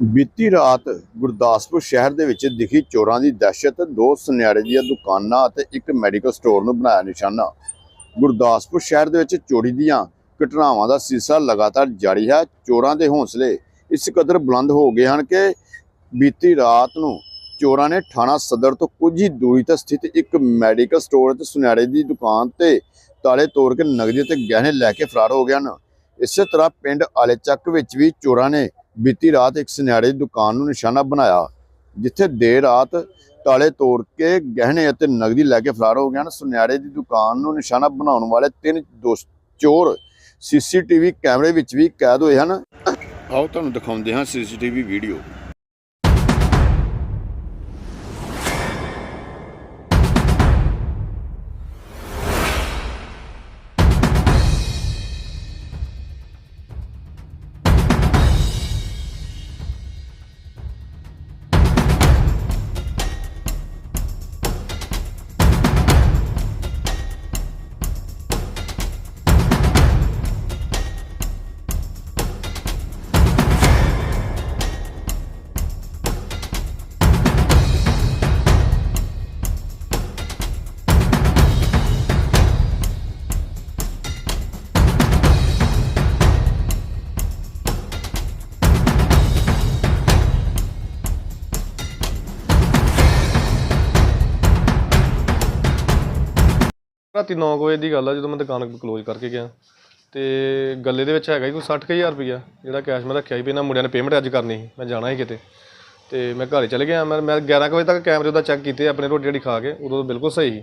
ਬੀਤੀ ਰਾਤ ਗੁਰਦਾਸਪੁਰ ਸ਼ਹਿਰ ਦੇ ਵਿੱਚ ਦਿਖੀ ਚੋਰਾਂ ਦੀ ਦਹਿਸ਼ਤ, ਦੋ ਸੁਨਿਆਰੇ ਦੀਆਂ ਦੁਕਾਨਾਂ ਅਤੇ ਇੱਕ ਮੈਡੀਕਲ ਸਟੋਰ ਨੂੰ ਬਣਾਇਆ ਨਿਸ਼ਾਨਾ। ਗੁਰਦਾਸਪੁਰ ਸ਼ਹਿਰ ਦੇ ਵਿੱਚ ਚੋਰੀ ਦੀਆਂ ਘਟਨਾਵਾਂ ਦਾ ਸਿਲਸਿਲਾ ਲਗਾਤਾਰ ਜਾਰੀ ਹੈ। ਚੋਰਾਂ ਦੇ ਹੌਸਲੇ ਇਸ ਕਦਰ ਬੁਲੰਦ ਹੋ ਗਏ ਹਨ ਕਿ ਬੀਤੀ ਰਾਤ ਨੂੰ ਚੋਰਾਂ ਨੇ ਥਾਣਾ ਸਦਰ ਤੋਂ ਕੁਝ ਹੀ ਦੂਰੀ ਤੇ ਸਥਿਤ ਇੱਕ ਮੈਡੀਕਲ ਸਟੋਰ ਤੇ ਸੁਨਿਆਰੇ ਦੀ ਦੁਕਾਨ ਤੇ ਤਾਲੇ ਤੋੜ ਕੇ ਨਗਦੀ ਤੇ ਗਹਿਣੇ ਲੈ ਕੇ ਫਰਾਰ ਹੋ ਗਏ ਹਨ। ਇਸੇ ਤਰ੍ਹਾਂ ਪਿੰਡ ਆਲੇ ਚੱਕ ਵਿੱਚ ਵੀ ਚੋਰਾਂ ਨੇ ਬੀਤੀ ਰਾਤ ਇੱਕ ਸੁਨਿਆਰੇ ਦੀ ਦੁਕਾਨ ਨੂੰ ਨਿਸ਼ਾਨਾ ਬਣਾਇਆ, ਜਿੱਥੇ ਦੇਰ ਰਾਤ ਤਾਲੇ ਤੋੜ ਕੇ ਗਹਿਣੇ ਅਤੇ ਨਗਦੀ ਲੈ ਕੇ ਫਰਾਰ ਹੋ ਗਏ ਹਨ। ਸੁਨਿਆਰੇ ਦੀ ਦੁਕਾਨ ਨੂੰ ਨਿਸ਼ਾਨਾ ਬਣਾਉਣ ਵਾਲੇ ਤਿੰਨ ਦੋਸ਼ ਚੋਰ ਸੀਸੀਟੀਵੀ ਕੈਮਰੇ ਵਿੱਚ ਵੀ ਕੈਦ ਹੋਏ ਹਨ। ਆਓ ਤੁਹਾਨੂੰ ਦਿਖਾਉਂਦੇ ਹਾਂ ਸੀਸੀਟੀਵੀ ਵੀਡੀਓ। ਰਾਤੀ 9 ਵਜੇ ਦੀ ਗੱਲ ਆ, ਜਦੋਂ ਮੈਂ ਦੁਕਾਨ ਕਲੋਜ਼ ਕਰਕੇ ਗਿਆ। ਤੇ ਗੱਲੇ ਦੇ ਵਿੱਚ ਹੈਗਾ ਹੀ ਕੋਈ 60000 ਰੁਪਈਆ, ਜਿਹੜਾ ਕੈਸ਼ ਮੈਂ ਰੱਖਿਆ ਸੀ ਵੀ ਇਹਨਾਂ ਮੁੰਡਿਆਂ ਨੇ ਪੇਮੈਂਟ ਅੱਜ ਕਰਨੀ ਸੀ, ਮੈਂ ਜਾਣਾ ਸੀ ਕਿਤੇ। ਤੇ ਮੈਂ ਘਰ ਚਲੇ ਗਿਆ, ਮੈਂ ਮੈਂ 11 ਕੁ ਵਜੇ ਤੱਕ ਕੈਮਰੇ ਉਹਦਾ ਚੈੱਕ ਕੀਤੇ, ਆਪਣੇ ਰੋਟੀ ਜਿਹੜੀ ਖਾ ਕੇ, ਉਦੋਂ ਬਿਲਕੁਲ ਸਹੀ ਸੀ।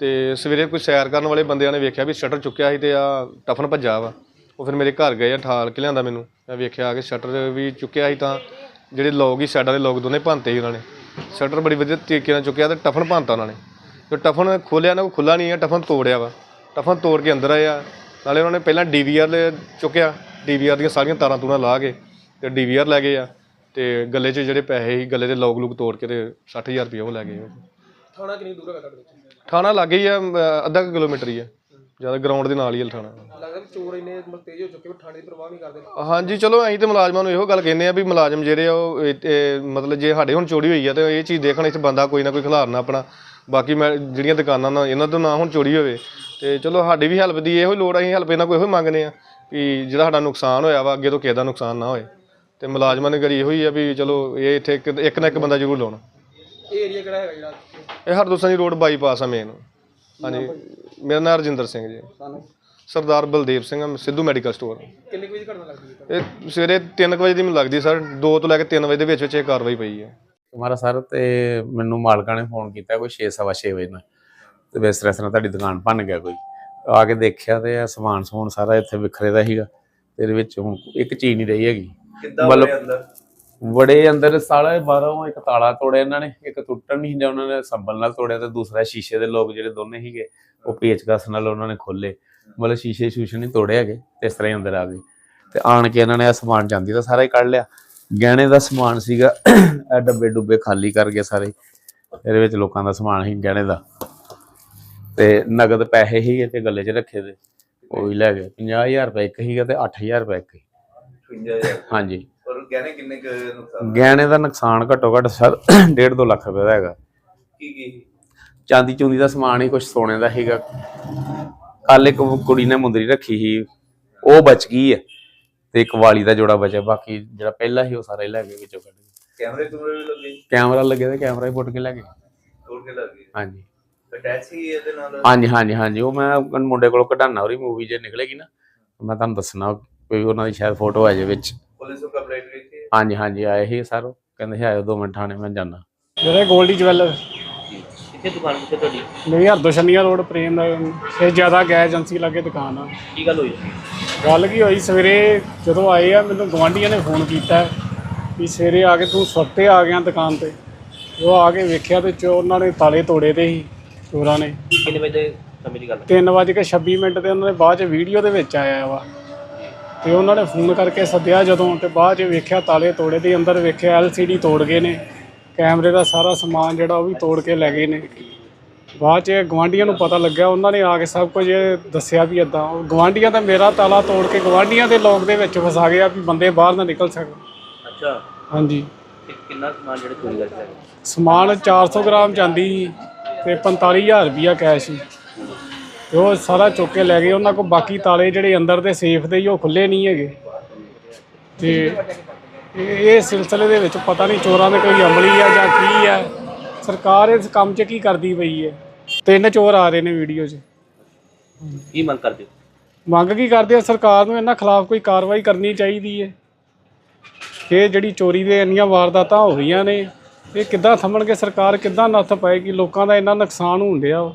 ਤੇ ਸਵੇਰੇ ਕੋਈ ਸੈਰ ਕਰਨ ਵਾਲੇ ਬੰਦਿਆਂ ਨੇ ਵੇਖਿਆ ਵੀ ਸ਼ਟਰ ਚੁੱਕਿਆ ਸੀ ਤੇ ਆ ਟਫਨ ਭੱਜਾ ਵਾ। ਉਹ ਫਿਰ ਮੇਰੇ ਘਰ ਗਏ ਆ, ਠਾਲ ਕੇ ਲਿਆਂਦਾ ਮੈਨੂੰ। ਮੈਂ ਵੇਖਿਆ ਕਿ ਸ਼ਟਰ ਵੀ ਚੁੱਕਿਆ ਸੀ ਤਾਂ ਜਿਹੜੇ ਲੋਕ ਹੀ ਸਾਈਡਾਂ ਦੇ ਲੋਕ ਦੋਨੇ ਭੰਨਤੇ ਸੀ ਉਹਨਾਂ ਨੇ। ਸ਼ਟਰ ਬੜੀ ਵਧੀਆ ਤਰੀਕੇ ਨਾਲ ਚੁੱਕਿਆ ਤੇ ਟਫਨ ਭੰਨਤਾ ਉਹਨਾਂ ਨੇ। ਤੇ ਟਫਨ ਖੋਲਿਆ ਨਾ ਕੋਈ ਖੁੱਲਾ ਨਹੀਂ ਹੈ ਟਫਨ ਤੋੜਿਆ ਵਾ। ਟਫਨ ਤੋੜ ਕੇ ਅੰਦਰ ਆਇਆ ਨਾਲੇ ਉਹਨਾਂ ਨੇ ਪਹਿਲਾਂ ਡੀਵੀਆਰ ਚੁੱਕਿਆ। ਡੀਵੀਆਰ ਦੀਆਂ ਸਾਰੀਆਂ ਤਾਰਾਂ ਤੂਰਾਂ ਲਾ ਕੇ ਤੇ ਡੀਵੀਆਰ ਲੈ ਗਏ ਆ। ਤੇ ਗੱਲੇ 'ਚ ਜਿਹੜੇ ਪੈਸੇ ਸੀ ਗੱਲੇ ਦੇ ਲੋਕ ਲੂਕ ਤੋੜ ਕੇ ਤੇ 60000 ਰੁਪਏ ਉਹ ਲੈ ਗਏ ਥਾਣਾ ਕਿੰਨੀ ਦੂਰ ਤੁਹਾਡੇ ਤੋਂ ਥਾਣਾ ਲੱਗੇ ਹੀ ਆ ਅਮ, ਅੱਧਾ ਕੁ ਕਿਲੋਮੀਟਰ ਹੀ ਆ। ਜ਼ਿਆਦਾ ਗਰਾਊਂਡ ਦੇ ਨਾਲ ਹੀ ਆ ਥਾਣਾ। ਲੱਗਦਾ ਵੀ ਚੋਰ ਇੰਨੇ ਮਤਲਬ ਤੇਜ਼ ਹੋ ਚੁੱਕੇ ਵੀ ਥਾਣੇ ਦੀ ਪਰਵਾਹ ਨਹੀਂ ਕਰਦੇ। ਹਾਂਜੀ ਚਲੋ ਅਸੀਂ ਤੇ ਮੁਲਾਜ਼ਮਾਂ ਨੂੰ ਇਹੋ ਗੱਲ ਕਹਿੰਦੇ ਆ ਵੀ ਮੁਲਾਜ਼ਮ ਜਿਹੜੇ ਆ ਉਹ ਇਹ- ਇਹ ਮਤਲਬ ਜੇ ਸਾਡੇ ਹੁਣ ਚੋਰੀ ਹੋਈ ਆ ਤੇ ਇਹ ਚੀਜ਼ ਦੇਖਣ ਇੱਥੇ ਬੰਦਾ ਕੋਈ ਨਾ ਕੋਈ ਖਿਲਾਰਨਾ ਆਪਣਾ। ਬਾਕੀ ਮੈਂ ਜਿਹੜੀਆਂ ਦੁਕਾਨਾਂ ਨਾਲ ਇਹਨਾਂ ਤੋਂ ਨਾ ਹੁਣ ਚੋਰੀ ਹੋਵੇ। ਤੇ ਚਲੋ ਸਾਡੀ ਵੀ ਹੈਲਪ ਦੀ ਇਹੋ ਹੀ ਲੋੜ ਆ, ਅਸੀਂ ਹੈਲਪ ਇਹਨਾਂ ਕੋਈ ਇਹੋ ਹੀ ਮੰਗਦੇ ਆ ਵੀ ਜਿਹੜਾ ਸਾਡਾ ਨੁਕਸਾਨ ਹੋਇਆ ਵਾ ਅੱਗੇ ਤੋਂ ਕਿਸੇ ਦਾ ਨੁਕਸਾਨ ਨਾ ਹੋਏ। ਤੇ ਮੁਲਾਜ਼ਮਾਂ ਨੇ ਕਰੀ ਇਹੋ ਹੀ ਆ ਵੀ ਚਲੋ ਇਹ ਇੱਥੇ ਇੱਕ ਇੱਕ ਨਾ ਇੱਕ ਬੰਦਾ ਜ਼ਰੂਰ ਲਾਉਣਾ। ਇਹ ਏਰੀਆ ਕਿਹੜਾ ਹੈਗਾ ਜਿਹੜਾ ਇਹ ਹਰਦੋਸਨੀ ਰੋਡ ਬਾਈਪਾਸ ਆ ਮੇਨ ਹਾਂਜੀ ਮੇਰਾ ਨਾਮ ਰਜਿੰਦਰ ਸਿੰਘ ਜੀ। ਸਾਨੂੰ? ਸਰਦਾਰ ਬਲਦੇਵ ਸਿੰਘ ਸਿੱਧੂ ਮੈਡੀਕਲ ਸਟੋਰ ਕਿੰਨੇ ਕੁ ਵਜੇ ਘਟਨਾ ਲੱਗਦੀ ਹੈ? ਇਹ ਸਵੇਰੇ 3 ਵਜੇ ਦੀ ਮੈਨੂੰ ਲੱਗਦੀ ਸਰ। 2 ਤੋਂ ਲੈ ਕੇ 3 ਵਜੇ ਦੇ ਵਿੱਚ ਵਿੱਚ ਇਹ ਕਾਰਵਾਈ ਪਈ ਹੈ। ਤੁਹਾਡਾ ਸਰ ਤੇ ਮੈਨੂੰ ਮਾਲਕਾਂ ਨੇ ਫੋਨ ਕੀਤਾ ਕੋਈ 6:30 ਵਜੇ ਨਾਲ। ਤੇ ਵੀ ਇਸ ਤਰ੍ਹਾਂ ਤਰ੍ਹਾਂ ਤੁਹਾਡੀ ਦੁਕਾਨ ਭੰਨ ਗਿਆ ਕੋਈ। ਆ ਕੇ ਦੇਖਿਆ ਤੇ ਇਹ ਸਮਾਨ ਸਮੂਨ ਸਾਰਾ ਇੱਥੇ ਵਿਖਰੇ ਦਾ ਸੀਗਾ। ਤੇ ਇਹਦੇ ਵਿੱਚ ਹੁਣ ਇੱਕ ਚੀਜ਼ ਨਹੀਂ ਰਹੀ ਹੈਗੀ। ਕਿੱਦਾਂ ਮਤਲਬ- ਵੜੇ ਅੰਦਰ? ਬੜੇ ਅੰਦਰ ਸਾਲਾ ਬਾਹਰੋਂ ਇੱਕ ਤਾਲਾ ਤੋੜਿਆ ਇਹਨਾਂ ਨੇ ਇੱਕ ਟੁੱਟਣ ਨਹੀਂ ਹੁੰਦਾ ਉਹਨਾਂ ਨੇ ਸੰਭਲ ਨਾਲ ਤੋੜਿਆ ਤੇ ਦੂਸਰਾ ਸ਼ੀਸ਼ੇ ਦੇ ਲੋਕ ਜਿਹੜੇ ਦੋਨੇ ਸੀਗੇ ਉਹ ਪੇਚਕਸ ਨਾਲ ਉਹਨਾਂ ਨੇ ਖੋਲੇ ਮਤਲਬ ਸ਼ੀਸ਼ੇ ਸ਼ੂਸ਼ੇ ਨਹੀਂ ਤੋੜੇ ਹੈਗੇ ਤੇ ਇਸ ਤਰ੍ਹਾਂ ਹੀ ਅੰਦਰ ਆ ਗਏ। ਤੇ ਆਣ ਕੇ ਇਹਨਾਂ ਨੇ ਇਹ ਸਮਾਨ ਜਾਂਦੀ ਤਾਂ ਸਾਰਾ ਹੀ ਕੱਢ ਲਿਆ। ਗਹਿਣੇ ਦਾ ਸਮਾਨ ਸੀਗਾ ਇਹ ਡੱਬੇ ਡੁੱਬੇ ਖਾਲੀ ਕਰ ਗਏ ਸਾਰੇ। ਇਹਦੇ ਵਿੱਚ ਲੋਕਾਂ ਦਾ ਸਮਾਨ ਸੀ ਗਹਿਣੇ ਦਾ। ਤੇ ਨਗਦ ਪੈਸੇ ਹੀ ਤੇ ਗੱਲੇ 'ਚ ਰੱਖੇ ਤੇ ਉਹ ਵੀ ਲੈ ਗਏ। 50000 ਰੁਪਏ ਇੱਕ ਸੀਗਾ ਤੇ 8000 ਰੁਪਏ ਇੱਕ ਸੀ। 55000 ਹਾਂਜੀ। ਔਰ ਗਹਿਣੇ ਕਿੰਨੇ ਕੁ ਨੁਕਸਾਨ ਗਹਿਣੇ ਦਾ ਨੁਕਸਾਨ ਘੱਟੋ ਘੱਟ ਸਰ 1.5 2 ਲੱਖ ਰੁਪਏ ਦਾ ਹੈਗਾ। ਕੀ ਕੀ? ਚਾਂਦੀ ਚੂੰਦੀ ਦਾ ਸਮਾਨ ਹੀ ਕੁਝ ਸੋਨੇ ਦਾ ਸੀਗਾ। ਕੱਲ ਇੱਕ ਕੁੜੀ ਨੇ ਮੁੰਦਰੀ ਰੱਖੀ ਸੀ। ਉਹ ਬਚ ਗਈ ਹੈ। ਤੇ ਇੱਕ ਵਾਲੀ ਦਾ ਜੋੜਾ ਬਚਿਆ ਬਾਕੀ ਜਿਹੜਾ ਪਹਿਲਾ ਸੀ ਉਹ ਸਾਰਾ ਹੀ ਲੈ ਗਏ ਵਿੱਚੋਂ ਕੱਢ ਕੇ। ਕੈਮਰੇ ਕੁਮਰੇ ਵੀ ਲੱਗੇ? ਕੈਮਰਾ ਲੱਗੇ ਤੇ ਕੈਮਰਾ ਹੀ ਪੁੱਟ ਕੇ ਲੈ ਗਏ। ਤੋੜ ਕੇ ਲੱਗੇ। ਹਾਂਜੀ। ਅਟੈਚ ਹੀ ਇਹਦੇ ਨਾਲ? ਹਾਂਜੀ ਹਾਂਜੀ ਹਾਂਜੀ। ਉਹ ਮੈਂ ਮੁੰਡੇ ਕੋਲੋਂ ਕਢਾਣਾ ਉਹਦੀ ਮੂਵੀ ਜੇ ਨਿਕਲੇਗੀ ਨਾ ਮੈਂ ਤੁਹਾਨੂੰ ਦੱਸਣਾ ਕੋਈ ਉਹਨਾਂ ਦੀ ਸ਼ਾਇਦ ਫੋਟੋ ਆ ਜਾਵੇ ਵਿੱਚ। ਪੁਲਿਸ ਨੂੰ ਕੰਪਲੇਂਟ ਕੀਤੀ ਹਾਂਜੀ ਹਾਂਜੀ ਆਏ ਸੀ ਸਰ ਕਹਿੰਦੇ ਸੀ ਆਇਓ 2 ਮਿੰਟ ਥਾਣੇ ਮੈਂ ਜਾਣਾ ਜਿਹੜੇ ਗੋਲਡੀ ਜਵੈਲਰ ਕਿੱਥੇ ਦੁਕਾਨ ਕਿੱਥੇ ਤੁਹਾਡੀ? ਮੇਰੀ ਹਰਦੋਸ਼ਨੀਆ ਰੋਡ ਪ੍ਰੇਮ ਇਹ ਜ਼ਿਆਦਾ ਗੈਸ ਏਜੰਸੀ ਲਾਗੇ ਦੁਕਾਨ ਆ। ਕੀ ਗੱਲ ਹੋਈ? ਗੱਲ ਕੀ ਹੋਈ? ਸਵੇਰੇ ਜਦੋਂ ਆਏ ਆ ਮੈਨੂੰ ਗਵਾਂਢੀਆਂ ਨੇ ਫੋਨ ਕੀਤਾ ਵੀ ਸਵੇਰੇ ਆ ਕੇ ਤੂੰ ਸੁੱਤੇ ਆ ਗਿਆ ਦੁਕਾਨ ਤੇ। ਉਹ ਆ ਕੇ ਵੇਖਿਆ ਤੇ ਚੋਰ ਉਹਨਾਂ ਨੇ ਤਾਲੇ ਤੋੜੇ ਤੇ ਸੀ ਚੋਰਾਂ ਨੇ। ਕਿੰਨੇ ਵਜੇ ਸਮੇਂ ਦੀ ਗੱਲ 3:26 ਮਿੰਟ ਤੇ ਉਹਨਾਂ ਦੇ ਬਾਅਦ ਚ ਵੀਡੀਓ ਦੇ ਵਿੱਚ ਆਇਆ ਵਾ। ਤੇ ਉਹਨਾਂ ਨੇ ਫੋਨ ਕਰਕੇ ਸੱਦਿਆ ਜਦੋਂ ਤੇ ਬਾਅਦ ਚ ਵੇਖਿਆ ਤਾਲੇ ਤੋੜੇ ਤੇ ਅੰਦਰ ਵੇਖਿਆ LCD ਤੋੜ ਗਏ ਨੇ। ਕੈਮਰੇ ਦਾ ਸਾਰਾ ਸਮਾਨ ਜਿਹੜਾ ਉਹ ਵੀ ਤੋੜ ਕੇ ਲੈ ਗਏ ਨੇ। ਬਾਅਦ ਚ ਗਵਾਂਢੀਆਂ ਨੂੰ ਪਤਾ ਲੱਗਿਆ ਉਹਨਾਂ ਨੇ ਆ ਕੇ ਸਭ ਕੁਝ ਦੱਸਿਆ ਵੀ ਇਦਾਂ ਗਵਾਂਢੀਆਂ ਤਾਂ ਮੇਰਾ ਤਾਲਾ ਤੋੜ ਕੇ ਗਵਾਂਢੀਆਂ ਦੇ ਲੋਕ ਦੇ ਵਿੱਚ ਫਸਾ ਗਿਆ ਵੀ ਬੰਦੇ ਬਾਹਰ ਨਾ ਨਿਕਲ ਸਕਣ। ਅੱਛਾ। ਹਾਂਜੀ। ਤੇ ਕਿੰਨਾ ਸਮਾਨ ਜਿਹੜੇ ਚੋਰੀ ਗਏ? ਸਮਾਨ 400 ਗ੍ਰਾਮ ਚਾਂਦੀ ਸੀ ਤੇ 45000 ਰੁਪਿਆ ਕੈਸ਼ ਸੀ। ਤੇ ਉਹ ਸਾਰਾ ਚੁੱਕ ਕੇ ਲੈ ਗਏ। ਉਹਨਾਂ ਕੋਲ ਬਾਕੀ ਤਾਲੇ ਜਿਹੜੇ ਅੰਦਰ ਦੇ ਸੇਫ ਦੇ ਹੀ ਉਹ ਖੁੱਲੇ ਨਹੀਂ ਹੈਗੇ। ਤੇ ਇਹ ਇਹ ਸਿਲਸਿਲੇ ਦੇ ਵਿੱਚ ਪਤਾ ਨਹੀਂ ਚੋਰਾਂ ਦੇ ਕੋਈ ਅਮਲੀ ਆ ਜਾਂ ਕੀ ਆ। ਸਰਕਾਰ ਇਸ ਕੰਮ 'ਚ ਕੀ ਕਰਦੀ ਪਈ ਹੈ? ਤਿੰਨ ਚੋਰ ਆ ਰਹੇ ਨੇ ਵੀਡੀਓ 'ਚ। ਕੀ ਮੰਗ ਕਰਦੇ ਹੋ? ਮੰਗ ਕੀ ਕਰਦੇ ਆ? ਸਰਕਾਰ ਨੂੰ ਇਹਨਾਂ ਖਿਲਾਫ ਕੋਈ ਕਾਰਵਾਈ ਕਰਨੀ ਚਾਹੀਦੀ ਹੈ। ਕਿ ਜਿਹੜੀ ਚੋਰੀ ਦੇ ਇੰਨੀਆਂ ਵਾਰਦਾਤਾਂ ਹੋ ਰਹੀਆਂ ਨੇ ਇਹ ਕਿੱਦਾਂ ਥੰਮਣਗੇ? ਸਰਕਾਰ ਕਿੱਦਾਂ ਨੱਥ ਪਾਏਗੀ? ਲੋਕਾਂ ਦਾ ਇੰਨਾ ਨੁਕਸਾਨ ਹੋਣ ਡਿਆ ਵਾ।